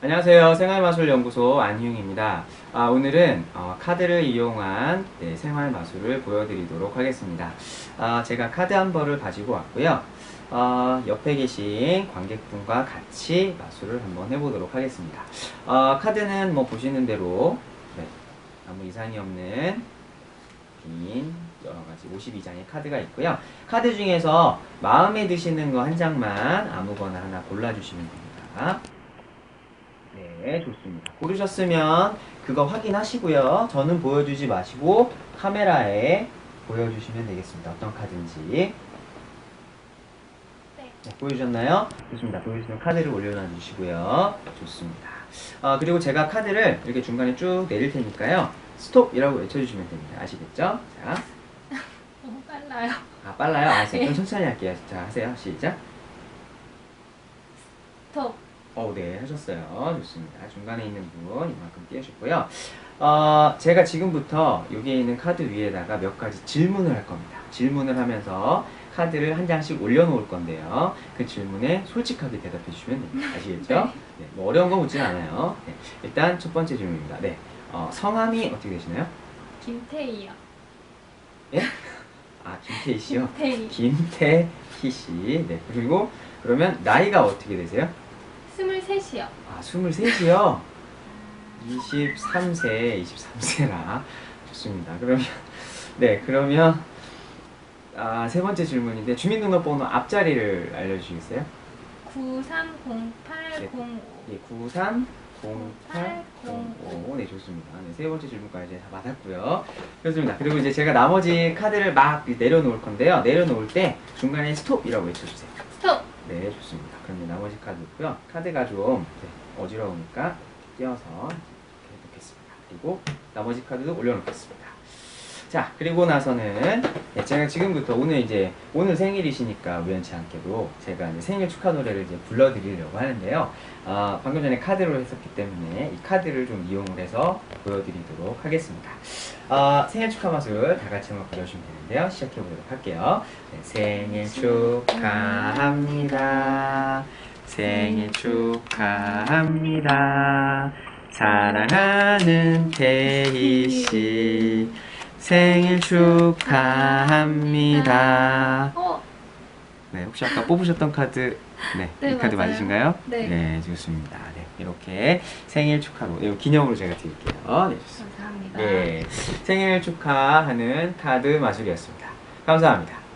안녕하세요. 생활마술연구소 안희웅입니다. 아, 오늘은 어, 카드를 이용한 네, 생활마술을 보여드리도록 하겠습니다. 아, 제가 카드 한 벌을 가지고 왔고요. 어, 옆에 계신 관객분과 같이 마술을 한번 해보도록 하겠습니다. 어, 카드는 뭐 보시는 대로 네, 아무 이상이 없는 빈 여러 가지 52장의 카드가 있고요. 카드 중에서 마음에 드시는 거 한 장만 아무거나 하나 골라주시면 됩니다. 네, 좋습니다. 고르셨으면 그거 확인하시고요. 저는 보여주지 마시고 카메라에 보여주시면 되겠습니다. 어떤 카드인지. 네. 네, 보여주셨나요? 좋습니다. 보여주시면 카드를 올려놔 주시고요. 좋습니다. 아, 그리고 제가 카드를 이렇게 중간에 쭉 내릴 테니까요. 스톱이라고 외쳐주시면 됩니다. 아시겠죠? 자, 너무 빨라요. 아, 빨라요? 알았어요. 좀 천천히 할게요. 자, 하세요. 시작. 스톱. 어, 네, 하셨어요. 좋습니다. 중간에 있는 분 이만큼 띄우셨고요. 어, 제가 지금부터 여기에 있는 카드 위에다가 몇 가지 질문을 할 겁니다. 질문을 하면서 카드를 한 장씩 올려놓을 건데요. 그 질문에 솔직하게 대답해 주시면 됩니다. 아시겠죠? 네, 뭐 어려운 거 묻지는 않아요. 네, 일단 첫 번째 질문입니다. 네, 어, 성함이 어떻게 되시나요? 김태희요. 예? 아, 김태희 씨요? 김태희. 김태희 씨. 네, 그리고 그러면 나이가 어떻게 되세요? 스물셋이요. 아, 23이요? 23세, 23세라. 좋습니다. 그러면, 네, 그러면, 아, 세 번째 질문인데, 주민등록번호 앞자리를 알려주시겠어요? 930805. 예, 930805. 네, 좋습니다. 네, 세 번째 질문까지 다 받았고요. 좋습니다. 그리고 이제 제가 나머지 카드를 막 내려놓을 건데요. 내려놓을 때 중간에 스톱이라고 외쳐주세요. 스톱. 네, 좋습니다. 그러면 나머지 카드 있고요. 카드가 좀 네, 어지러우니까 띄어서 이렇게 놓겠습니다. 그리고 나머지 카드도 올려놓겠습니다. 자, 그리고 나서는 네, 제가 지금부터 오늘 이제 오늘 생일이시니까 우연치 않게도 제가 이제 생일 축하 노래를 이제 불러드리려고 하는데요. 아, 방금 전에 카드로 했었기 때문에 이 카드를 좀 이용을 해서 보여드리도록 하겠습니다. 아, 생일 축하 마술 다 같이 한번 불러주시면 되는데요. 시작해 보도록 할게요. 네, 생일 축하합니다. 생일 축하합니다. 사랑하는 태희 씨. 생일 축하합니다. 어, 네, 혹시 아까 뽑으셨던 카드, 네, 네, 이 카드 맞아요. 맞으신가요? 네. 좋습니다. 네, 이렇게 생일 축하로, 이거 기념으로 제가 드릴게요. 네, 좋습니다. 감사합니다. 네, 생일 축하하는 카드 마술이었습니다. 감사합니다.